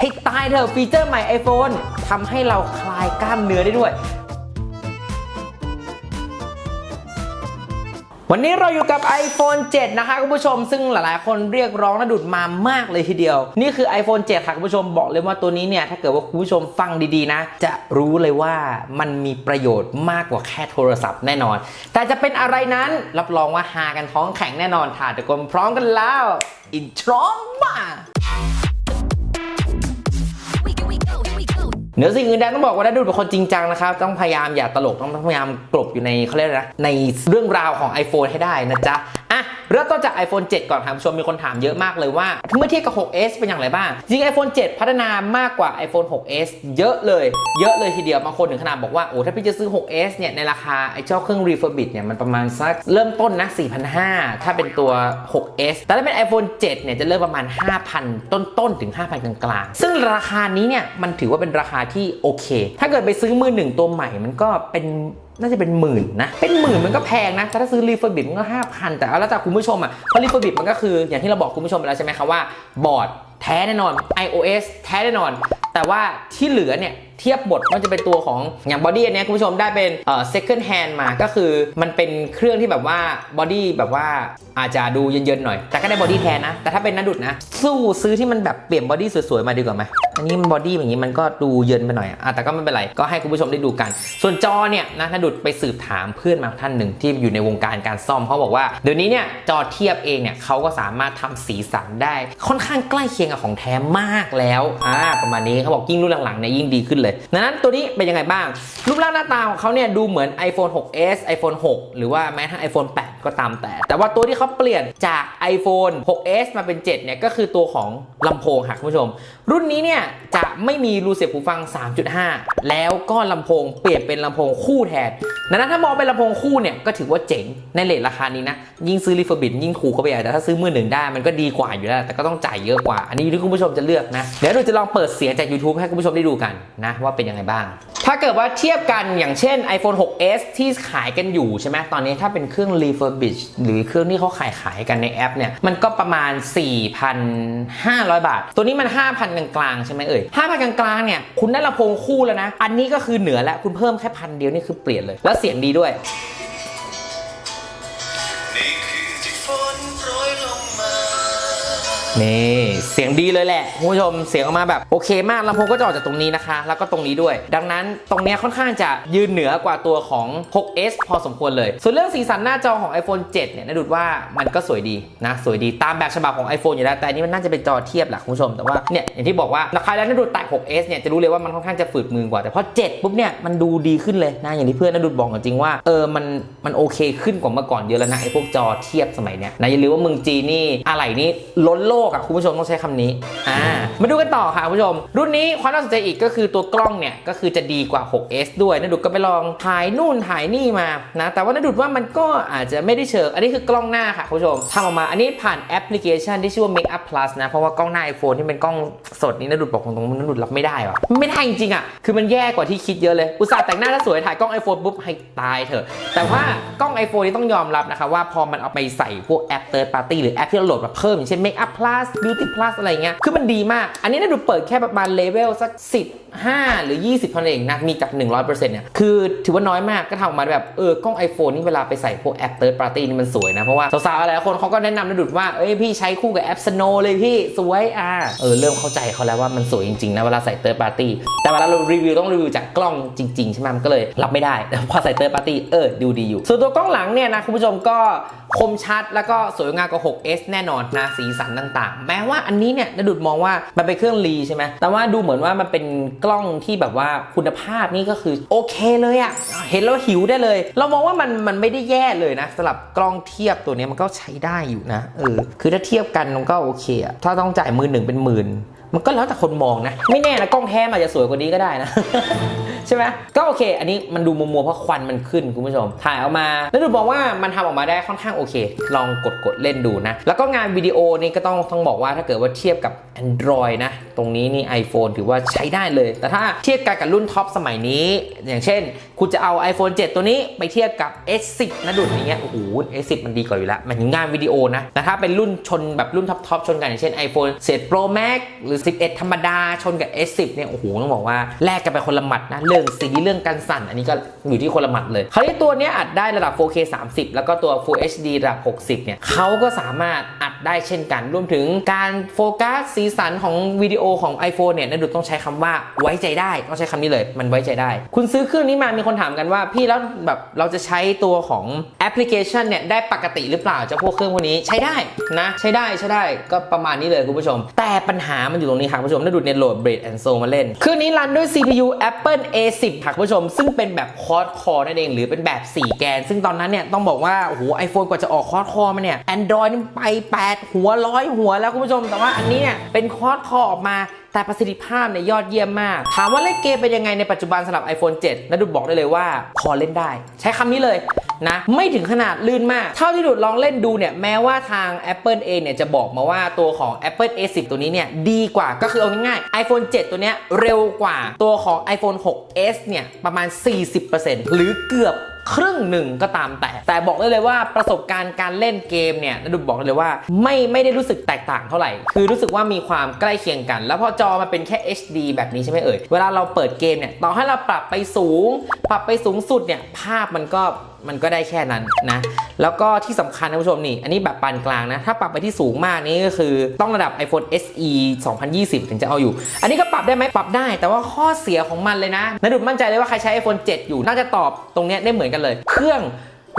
ให้ตายเถอะฟีเจอร์ใหม่ iPhone ทำให้เราคลายกล้ามเนื้อได้ด้วย วันนี้เราอยู่กับ iPhone 7 นะคะคุณผู้ชม ซึ่งหลายๆ คนเรียกร้องและดุดมามากเลยทีเดียว นี่คือ iPhone 7 ค่ะคุณผู้ชมบอกเลยว่าตัวนี้เนี่ย ถ้าเกิดว่าคุณผู้ชมฟังดีๆ นะ จะรู้เลยว่ามันมีประโยชน์มากกว่าแค่โทรศัพท์แน่นอน แต่จะเป็นอะไรนั้นรับรองว่าหากันท้องแข็งแน่นอนถ่าทุกคนพร้อมกันแล้วอินทรมา เหนือสิ่งอื่นใดต้องบอกว่านัดดูเป็นคนจริงจังนะครับ ต้องพยายามอย่าตลกต้องพยายามกลบอยู่ในเขาเรียกอะไรนะในเรื่องราวของ iPhone ให้ได้นะจ๊ะอะ เริ่มต้นจาก iPhone 7 ก่อนครับผู้ชมมีคนถามเยอะมากเลยว่า เมื่อเทียบกับ 6s เป็นอย่างไรบ้าง จริง iPhone 7 พัฒนามากกว่า iPhone 6s เยอะเลย เยอะเลยทีเดียวบางคนถึงขนาดบอกว่าโอ้ถ้าพี่จะซื้อ 6s เนี่ยในราคาไอ้เจ้าเครื่อง refurbish เนี่ยมันประมาณสักเริ่มต้นนะ4,500 ถ้าเป็นตัว 6s แต่ถ้าเป็น iPhone 7 เนี่ยจะเริ่มประมาณ 5,000 ต้นๆถึง 5,000 กลางๆ ซึ่งราคานี้เนี่ยมันถือว่าเป็นราคาที่โอเค ถ้าเกิดไปซื้อมือหนึ่งตัวใหม่มันก็เป็น น่าจะเป็นหมื่นนะ เป็นหมื่นมันก็แพงนะแต่ถ้าซื้อรีเฟอร์บิทมันก็ห้าพันแต่แล้วแต่คุณผู้ชมอะ เพราะรีเฟอร์บิทมันก็คืออย่างที่เราบอกคุณผู้ชมไปแล้วใช่ไหมครับว่าบอร์ด แท้แน่นอน iOS แท้แน่นอน แต่ว่าที่เหลือเนี่ยเทียบบทมันจะเป็นตัวของอย่างบอดี้อันนี้คุณผู้ชมได้เป็นเอ่อ second hand มาก็คือมันเป็นเครื่องที่แบบว่าบอดี้แบบว่าอาจจะดูเย็นๆหน่อย แต่ก็ได้บอดี้แทนนะ แต่ถ้าเป็นนัดุดนะ สู้ซื้อที่มันแบบเปลี่ยนบอดี้สวยๆ มาดีกว่าไหมอันนี้มันบอดี้อย่างนี้มันก็ดูเยินไปหน่อยอะอะแต่ก็ไม่เป็นไร ก็ให้คุณผู้ชมได้ดูกัน ส่วนจอเนี่ยนะนัดุดไปสืบถามเพื่อนมาท่านหนึ่งที่อยู่ในวงการการซ่อมเขาบอกว่าเดี๋ยวนี้เนี่ยจอเทียบเองเนี่ยเขาก็สามารถทำสีสันได้ค่อนข้างใกล้เคียงกับของแท้มากแล้วอ่าประมาณนี้เขาบอกยิ่งรุ่นหลังๆเนี่ยยิ่งดีขึ้นเลยดังนั้นตัวนี้เป็นยังไงบ้าง รูปร่างหน้าตาของเขาเนี่ยดูเหมือน iPhone 6s iPhone 6 หรือว่าแม้ทั่ง iPhone 8 ก็ตามแต่ แต่ว่าตัวที่เขาเปลี่ยนจาก iPhone 6s มาเป็น 7 เนี่ยก็คือตัวของลำโพงค่ะคุณผู้ชม รุ่นนี้เนี่ยจะไม่มีรูเสียบหูฟัง 3.5 แล้วก็ลำโพงเปลี่ยนเป็นลำโพงคู่แทนดังนั้นถ้ามองเป็นลำโพงคู่เนี่ยก็ถือว่าเจ๋งในเลทราคานี้นะยิ่งซื้อรีเฟอร์บิทยิ่งถูกเข้าไปใหญ่แต่ถ้าซื้อมือหนึ่งได้มันก็ดีกว่าอยู่แล้วแต่ก็ต้องจ่ายเยอะกว่าอันนี้อยู่ที่คุณผู้ชมจะเลือกนะ เดี๋ยวเราจะลองเปิดเสียงจาก YouTube ให้คุณผู้ชมได้ดูกันนะว่าเป็นยังไงบ้าง ถ้าเกิดว่าเทียบกันอย่างเช่น iPhone 6s ที่ขายกันอยู่ใช่ไหมตอนนี้ถ้าเป็นเครื่อง refurbish หรือเครื่องที่เขาขายขายกันในแอปเนี่ยมันก็ประมาณ 4,500 บาท ตัวนี้มัน 5,000 กลางๆใช่ไหมเอ่ย5,000 กลางๆเนี่ยคุณได้ลำโพงคู่แล้วนะ อันนี้ก็คือเหนือแล้วคุณเพิ่มแค่พันเดียวนี่คือเปลี่ยนเลย แล้วเสียงดีด้วย นี่เสียงดีเลยแหละคุณผู้ชมเสียงออกมาแบบโอเคมากลำโพงก็จะออกจากตรงนี้นะคะ แล้วก็ตรงนี้ด้วย ดังนั้นตรงนี้ค่อนข้างจะยืนเหนือกว่าตัวของ 6s พอสมควรเลย ส่วนเรื่องสีสันหน้าจอของ iPhone 7 เนี่ยนะดูดว่ามันก็สวยดีนะ สวยดีตามแบบฉบับของ iPhone อยู่แล้ว แต่อันนี้มันน่าจะเป็นจอเทียบแหละคุณผู้ชมแต่ว่าเนี่ยอย่างที่บอกว่าราคาแล้วนะดูดแตะ 6s เนี่ยจะรู้เลยว่ามันค่อนข้างจะฝืดมือกว่าแต่พอ7ปุ๊บเนี่ยมันดูดีขึ้นเลยนะอย่างที่เพื่อนนะดูดบอกจริงว่าเออมันมันโอเคขึ้นกว่าเมื่อก่อนเยอะแล้วนะไอ้พวกจอเทียบสมัยเนี้ยนะอย่าลืมว่าเมืองจีนนี่อะไรนี่ล้นโลกกอะคุณผู้ชมต้องใช้คำนี้อ่ามาดูกันต่อค่ะคุณผู้ชม รุ่นนี้ความน่าสนใจอีกก็คือตัวกล้องเนี่ยก็คือจะดีกว่า 6s ด้วยนะดูก็ไปลองถ่ายนู่นถ่ายนี่มานะแต่ว่านะดูดว่ามันก็อาจจะไม่ได้เชิงอันนี้คือกล้องหน้าค่ะคุณผู้ชมทำออกมาอันนี้ผ่านแอปพลิเคชันที่ชื่อว่า Make Up Plus นะเพราะว่ากล้องหน้า iPhone ที่เป็นกล้องสดนี่นะดูดบอกตรงๆนะดูดรับไม่ได้ว่ะไม่ได้จริงๆอะคือมันแย่กว่าที่คิดเยอะเลยอุตส่าห์แต่งหน้าแล้วสวยถ่ายกล้อง iPhone ปุ๊บให้ตายเถอะ แต่ว่ากล้อง iPhone นี่ต้องยอมรับนะคะว่าพอมันเอาไปใส่พวกแอป third party หรือแอปที่เราโหลดมาเพิ่มอย่างเช่น Make Up Plus Beauty Plus อะไรเงี้ย คือมันดีมาก อันนี้นะดูเปิดแค่ประมาณเลเวลสัก 15 หรือ 20เท่านั้นเองนะมีจาก 100%เนี่ยคือถือว่าน้อยมากก็ทำออกมาแบบเออกล้อง iPhone นี่เวลาไปใส่พวกแอป third party นี่มันสวยนะ เพราะว่าสาวๆหลายคนเขาก็แนะนำนะดุดว่าเอ้ยพี่ใช้คู่กับแอป Snow เลยพี่สวยอะเออเริ่มเข้าใจเขาแล้วว่ามันสวยจริงๆนะเวลาใส่ third party แต่เวลาเรารีวิวต้องรีวิวจากกล้องจริงๆใช่ไหมมันก็เลยรับไม่ได้แต่พอใส่ third party เออดูดีอยู่ ส่วนตัวกล้องหลังเนี่ยนะคุณผู้ชมก็คมชัดแล้วก็สวยงามกว่า 6s แน่นอนนะสีสันต่างๆ แม้ว่าอันนี้เนี่ยนดุดมองว่ามันเป็นเครื่องรีใช่ไหมแต่ว่าดูเหมือนว่ามันเป็นกกล้องที่แบบว่าคุณภาพนี่ก็คือโอเคเลยอะเห็นแล้วหิวได้เลย เรามองว่ามันมันไม่ได้แย่เลยนะสำหรับกล้องเทียบตัวนี้มันก็ใช้ได้อยู่นะเออคือถ้าเทียบกันมันก็โอเคอะถ้าต้องจ่ายมือหนึ่งเป็นหมื่น มันก็แล้วแต่คนมองนะ ไม่แน่นะกล้องแท้มันอาจจะสวยกว่านี้ก็ได้นะใช่ไหมก็โอเค อันนี้มันดูมัวๆเพราะควันมันขึ้นคุณผู้ชม ถ่ายออกมา แล้วดูบอกว่ามันทำออกมาได้ค่อนข้างโอเค ลองกดกดเล่นดูนะ แล้วก็งานวิดีโอนี่ก็ต้องต้องบอกว่าถ้าเกิดว่าเทียบกับ Android นะ ตรงนี้นี่ iPhone ถือว่าใช้ได้เลย แต่ถ้าเทียบกันกับรุ่นท็อปสมัยนี้ อย่างเช่น คุณจะเอา iPhone 7 ตัวนี้ไปเทียบกับ S10 นะดุดอย่างเงี้ยโอ้โห S10 มันดีกว่าอยู่แล้วหมันถึงงานวิดีโอนะแต่ถ้าเป็นรุ่นชนแบบรุ่นท็อปทอปชนกันอย่างเช่น iPhone 11 Pro Max หรือ 11 ธรรมดาชนกับ S10 เนี่ยโอ้โหต้องบอกว่าแลกกันไปคนละหมัดนะเรื่องสีเรื่องการสั่น อันนี้ก็อยู่ที่คนละหมัดเลยคราวนี้ตัวนี้อัดได้ระดับ 4K 30 แล้วก็ตัว Full HD ระดับ 60 เนี่ยเขาก็สามารถอัดได้เช่นกัน รวมถึงการโฟกัสสีสันของวิดีโอของ iPhone เนี่ยนะดุต้องใช้คำว่าไว้ใจได้ต้องใช้คำนี้เลย มันไว้ใจได้ คุณซื้อเครื่องนี้มามีคนถามกันว่าพี่แล้วแบบเราจะใช้ตัวของแอปพลิเคชันเนี่ยได้ปกติหรือเปล่าเจะพวกเครื่องพวกนี้ใช้ได้นะ ใช้ได้ใช้ได้ก็ประมาณนี้เลยคุณผู้ชม แต่ปัญหามันอยู่ตรงนี้ค่ะคุณผู้ชมนะดุเนโหลด Braid and Soul มาเล่น เครื่องนี้รันด้วย CPU Apple A10 ค่ะคุณผู้ชม ซึ่งเป็นแบบคอร์ดคอร์นั่นเอง หรือเป็นแบบ 4 แกน ซึ่งตอนนั้นเนี่ยต้องบอกว่า โอ้โหไอโฟนกว่าจะออกคอร์ดคอร์มาเนี่ย Android นี่ไป 8 หัวร้อยหัวแล้วคุณผู้ชม แต่ว่าอันนี้เนี่ยเป็นคอร์ดคอร์ออกมาแต่ประสิทธิภาพเนี่ยยอดเยี่ยมมาก ถามว่าเล่นเกมเป็นยังไงในปัจจุบันสำหรับ iPhone 7นะดูบอกได้เลยว่าพอเล่นได้ ใช้คำนี้เลย นะไม่ถึงขนาดลื่นมาก เท่าที่ดูดลองเล่นดูเนี่ยแม้ว่าทาง Apple เองเนี่ยจะบอกมาว่าตัวของ Apple A10 ตัวนี้เนี่ยดีกว่าก็คือเอาง่ายๆ iPhone 7 ตัวเนี้ยเร็วกว่าตัวของ iPhone 6s เนี่ยประมาณ 40%หรือเกือบครึ่งหนึ่งก็ตามแต่ แต่บอกได้เลยว่าประสบการณ์การเล่นเกมเนี่ยนดูบอกเลยว่าไม่ไม่ได้รู้สึกแตกต่างเท่าไหร่ คือรู้สึกว่ามีความใกล้เคียงกัน แล้วพอจอมาเป็นแค่ HD แบบนี้ใช่ไหมเอ่ย เวลาเราเปิดเกมเนี่ย ต่อให้เราปรับไปสูง ปรับไปสูงสุดเนี่ย ภาพมันก็ มันก็ได้แค่นั้นนะแล้วก็ที่สำคัญนะผู้ชมนี่อันนี้แบบปานกลางนะถ้าปรับไปที่สูงมากนี่ก็คือต้องระดับ iPhone SE 2020 ถึงจะเอาอยู่ อันนี้ก็ปรับได้ไหมปรับได้ แต่ว่าข้อเสียของมันเลยนะนะดุมั่นใจเลยว่าใครใช้ iPhone 7 อยู่น่าจะตอบตรงนี้ได้เหมือนกันเลย เครื่อง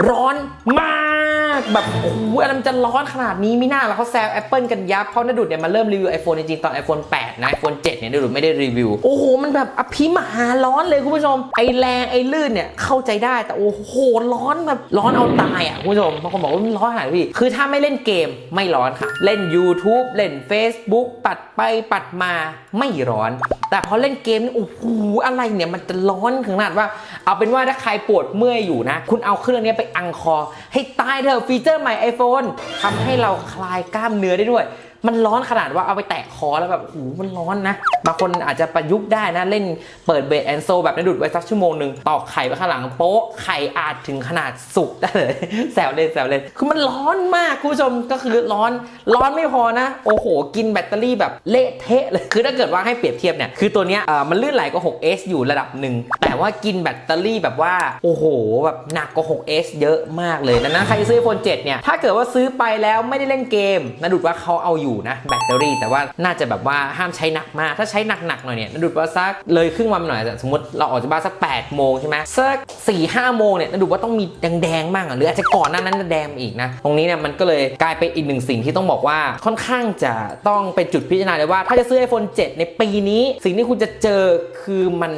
ร้อนมากแบบโอ้โหอะไรมันจะร้อนขนาดนี้ไม่น่าแล้วเขาแซว Apple กันยับเพราะนดุดเนี่ยมาเริ่มรีวิว iPhone จริงๆตอน iPhone 8 นะ iPhone 7 เนี่ยนดุดไม่ได้รีวิว โอ้โห มันแบบอภิมหาร้อนเลยคุณผู้ชม ไอแรงไอลื่นเนี่ยเข้าใจได้แต่โอ้โห ร้อนแบบร้อนเอาตายอะคุณผู้ชมบางคนบอกว่ามันร้อนขนาดพี่ คือถ้าไม่เล่นเกมไม่ร้อนค่ะ เล่น YouTube เล่น Facebook ปัดไปปัดมาไม่ร้อน แต่พอเล่นเกมโอ้โหอะไรเนี่ยมันจะร้อนขนาดว่า เอาเป็นว่าถ้าใครปวดเมื่อยอยู่นะ คุณเอาเครื่องนี้ไปอังคอให้ตายเถอะฟีเจอร์ใหม่ iPhone ทำให้เราคลายกล้ามเนื้อได้ด้วยมันร้อนขนาดว่าเอาไปแตะคอแล้วแบบโอ้โหมันร้อนนะ บางคนอาจจะประยุกต์ได้นะ เล่นเปิดเบสแอนโซแบบนั้นดูดไว้สักชั่วโมงหนึ่งตอกไข่ไปข้างหลังโป๊ะไข่อาจถึงขนาดสุกได้เลย แซวเล่นแซวเล่นคือมันร้อนมากคุณผู้ชมก็คือร้อนร้อนไม่พอนะ โอ้โห กินแบตเตอรี่แบบเละเทะเลยคือถ้าเกิดว่าให้เปรียบเทียบเนี่ยคือตัวเนี้ยมันลื่นไหลกว่า 6s อยู่ระดับหนึ่งแต่ว่ากินแบตเตอรี่แบบว่าโอ้โหแบบหนักกว่า 6s เยอะมากเลยดังนั้นใครซื้อ iPhone 7เนี่ยถ้าเกิดว่าซื้อไปแล้วไม่ได้เล่นเกมนะดูดว่าเขาเอาอยู่นะแบตเตอรี่ แต่ว่าน่าจะแบบว่าห้ามใช้หนักมาก ถ้าใช้หนักๆหน่อยเนี่ยนะดูดว่าสักเลยครึ่งวันหน่อยสมมติเราออกจากบ้านสัก8โมงใช่ไหมสัก4 5โมงเนี่ยนะดูว่าต้องมีแดงๆบ้างหรืออาจจะก่อนหน้านั้นแดงอีกนะตรงนี้เนี่ยมันก็เลยกลายเป็นอีกหนึ่งสิ่งที่ต้องบอกว่าค่อนข้างจะต้องเป็นจุดพิจารณาเลยว่า ถ้าจะซื้อ iPhone 7 ในปีนี้ สิ่งที่คุณจะเจอคือมัน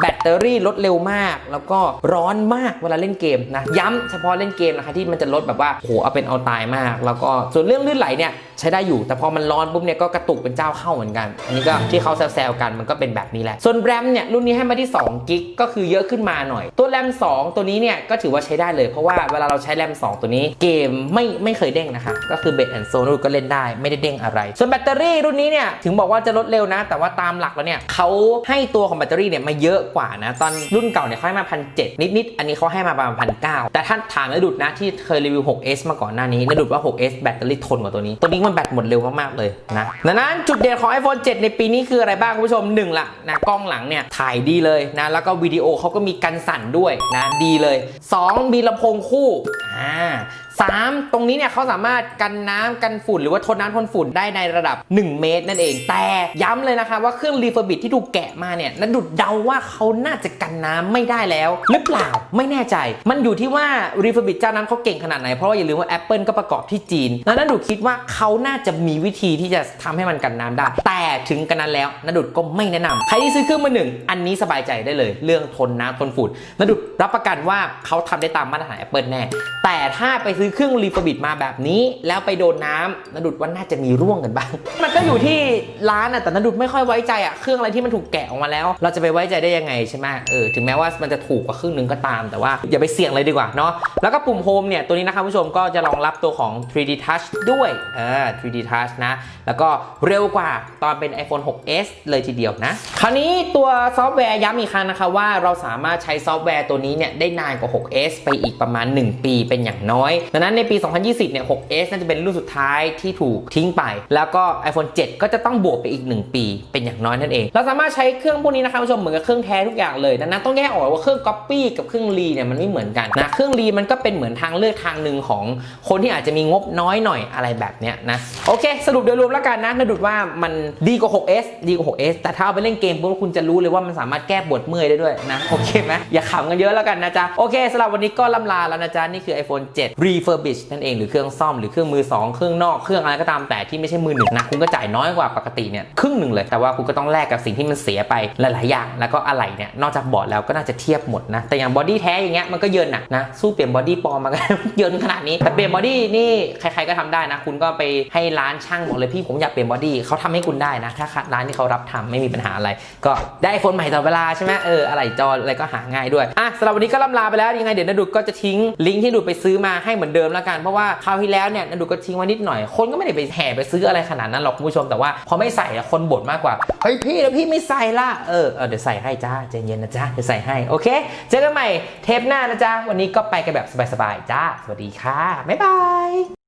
แบตเตอรี่ลดเร็วมาก แล้วก็ร้อนมากเวลาเล่นเกมนะ ย้ำเฉพาะเล่นเกมนะคะที่มันจะลดแบบว่าโหเอาเป็นเอาตายมาก แล้วก็ส่วนเรื่องลื่นไหลเนี่ยใช้ได้อยู่ แต่พอมันร้อนปุ๊บเนี่ยก็กระตุกเป็นเจ้าเข้าเหมือนกัน อันนี้ก็ที่เขาแซวๆกันมันก็เป็นแบบนี้แหละ ส่วนแรมเนี่ยรุ่นนี้ให้มาที่2กิกก็คือเยอะขึ้นมาหน่อย ตัวแรม2 ตัวนี้เนี่ยก็ถือว่าใช้ได้เลยเพราะว่าเวลาเราใช้แรม2 ตัวนี้เกมไม่ไม่เคยเด้งนะคะ ก็คือเบสแอนโซนก็เล่นได้ไม่ได้เด้งอะไร ส่วนแบตเตอรี่รุ่นนี้เนี่ยถึงบอกว่าจะลดเร็วนะ แต่ว่าตามหลักแล้วเนี่ยเขาให้ตัวของแบตเตอรี่เนี่ยมาเยอะกว่านะ ตอนรุ่นเก่าเนี่ยเขาให้มาพันเนิดๆ อันนี้เขาให้มาประมาณพันเแต่ถ้าถามนดุดนะที่เคยรีวิว 6s มาก่อนหน้านี้นดุดว่า 6s แบตเตอรี่ทนกว่าตัวนี้ ตัวนี้มันแบตหมดเร็วมากๆเลยนะดังนั้นจุดเด่นของ iPhone 7 ในปีนี้คืออะไรบ้างคุณผู้ชมหนึ่งละนะกล้องหลังเนี่ยถ่ายดีเลยนะแล้วก็วิดีโอเขาก็มีกันสั่นด้วยนะดีเลย 2 มีลำโพงคู่อ่า สามตรงนี้เนี่ยเขาสามารถกันน้ำกันฝุ่น หรือว่าทนน้ำทนฝุ่นได้ในระดับ 1 เมตรนั่นเอง แต่ย้ำเลยนะคะว่าเครื่องรีเฟอร์บิทที่ถูกแกะมาเนี่ยนันดุดเดาว่าเขาน่าจะกันน้ำไม่ได้แล้ว หรือเปล่าไม่แน่ใจ มันอยู่ที่ว่ารีเฟอร์บิทเจ้านั้นเขาเก่งขนาดไหน เพราะว่าอย่าลืมว่า Apple ก็ประกอบที่จีนแล้วนันดุดคิดว่าเขาน่าจะมีวิธีที่จะทำให้มันกันน้ำได้ แต่ถึงกันนั้นแล้วนัดุดก็ไม่แนะนำใครที่ซื้อเครื่องมือหนึ่งอันนี้สบายใจได้เลย เรื่องทนน้ำทนฝุ่นนัดุดรับประกันว่าเขาทำได้ตามมาตรฐาน Apple แน่ แต่ถ้าไปซื้อซื้อเครื่องรีฟบิดมาแบบนี้ แล้วไปโดนน้ำนดุดว่าน่าจะมีร่วงกันบ้าง มันก็อยู่ที่ร้านอะแต่นดุดไม่ค่อยไว้ใจอะเครื่องอะไรที่มันถูกแกะออกมาแล้ว เราจะไปไว้ใจได้ยังไงใช่ไหมเออถึงแม้ว่ามันจะถูกกว่าครึ่งหนึงก็ตาม แต่ว่าอย่าไปเสี่ยงเลยดีกว่าเนาะแล้วก็ปุ่มโฮมเนี่ยตัวนี้นะครับผู้ชมก็จะรองรับตัวของ 3D Touch ด้วยเออ 3D Touch นะ แล้วก็เร็วกว่าตอนเป็น iPhone 6s เลยทีเดียวนะ คราวนี้ตัวซอฟต์แวร์ย้ำอีกครั้งนะคะว่าเราสามารถใช้ซอฟต์แวร์ตัวนี้เนี่ยได้นานกว่า 6s ไปอีกประมาณ 1 ปีเป็นอย่างน้อยดังนั้นในปี 2020 เนี่ย 6s น่าจะเป็นรุ่นสุดท้ายที่ถูกทิ้งไป แล้วก็ iPhone 7 ก็จะต้องบวกไปอีก 1 ปี เป็นอย่างน้อยนั่นเอง เราสามารถใช้เครื่องพวกนี้นะคะผู้ชมเหมือนกับเครื่องแท้ทุกอย่างเลย ดังนั้นต้องแยกออกว่าเครื่อง Copy กับเครื่องรีเนี่ยมันไม่เหมือนกันนะ เครื่องรีมันก็เป็นเหมือนทางเลือกทางหนึ่งของคนที่อาจจะมีงบน้อยหน่อยอะไรแบบเนี้ยนะ โอเค สรุปโดยรวมแล้วกันนะนดุดว่ามันดีกว่า 6s ดีกว่า 6s แต่ถ้าเอาไปเล่นเกมปุ๊บคุณจะรู้เลยว่ามันสามารถแก้ปวดเมื่อยได้ด้วยนะ โอเคไหมอย่าขำกันเยอะแล้วกันนะจ๊ะ โอเคสำหรับวันนี้ก็ล่ำลาแล้วนะจ๊ะ นี่คือ iPhone 7 refurbish นั่นเองหรือเครื่องซ่อมหรือเครื่องมือ 2 เครื่องนอกเครื่องอะไรก็ตามแต่ที่ไม่ใช่มือหนึ่งนะคุณก็จ่ายน้อยกว่าปกติเนี่ยครึ่งหนึ่งเลยแต่ว่าคุณก็ต้องแลกกับสิ่งที่มันเสียไปหลาย ๆ อย่าง แล้วก็อะไรเนี่ยนอกจากบอร์ดแล้วก็น่าจะเทียบหมดนะแต่อย่างบอดี้แท้อย่างเงี้ยมันก็เยินนักนะสู้เปลี่ยนบอดี้ปลอมมาก็เยินขนาดนี้แต่เปลี่ยนบอดี้นี่ใคร ๆ ก็ทำได้นะ คุณก็ไปให้ร้านช่างบอกเลยพี่ผมอยากเปลี่ยนบอดี้เขาทำให้คุณได้นะถ้าร้านที่เขารับทำไม่มีปัญหาอะไร ก็ได้ไอโฟนใหม่ตลอดเวลาใช่ไหมเอออะไรจออะไรก็หาง่ายด้วยอะสำหรับวันนี้ก็ล่ำลาไปแล้วยังไงเดี๋ยวนดุดก็จะทิ้งลิงก์ที่ดุดไปซื้อมาให้เหมือนเดิมแล้วกันเพราะว่าคราวที่แล้วเนี่ยนดุดก็ทิ้งไว้นิดหน่อย คนก็ไม่ได้ไปแห่ไปซื้ออะไรขนาดนั้นหรอกคุณผู้ชมแต่ว่าพอไม่ใส่คนบ่นมากกว่าเฮ้ยพี่แล้วพี่ไม่ใส่ละเออเออเดี๋ยวใส่ให้จ้าใจเย็นนะจ้าเดี๋ยวใส่ให้โอเค เจอกันใหม่เทปหน้านะจ้าวันนี้ก็ไปกันแบบสบายๆจ้าสวัสดีค่ะบ๊ายบาย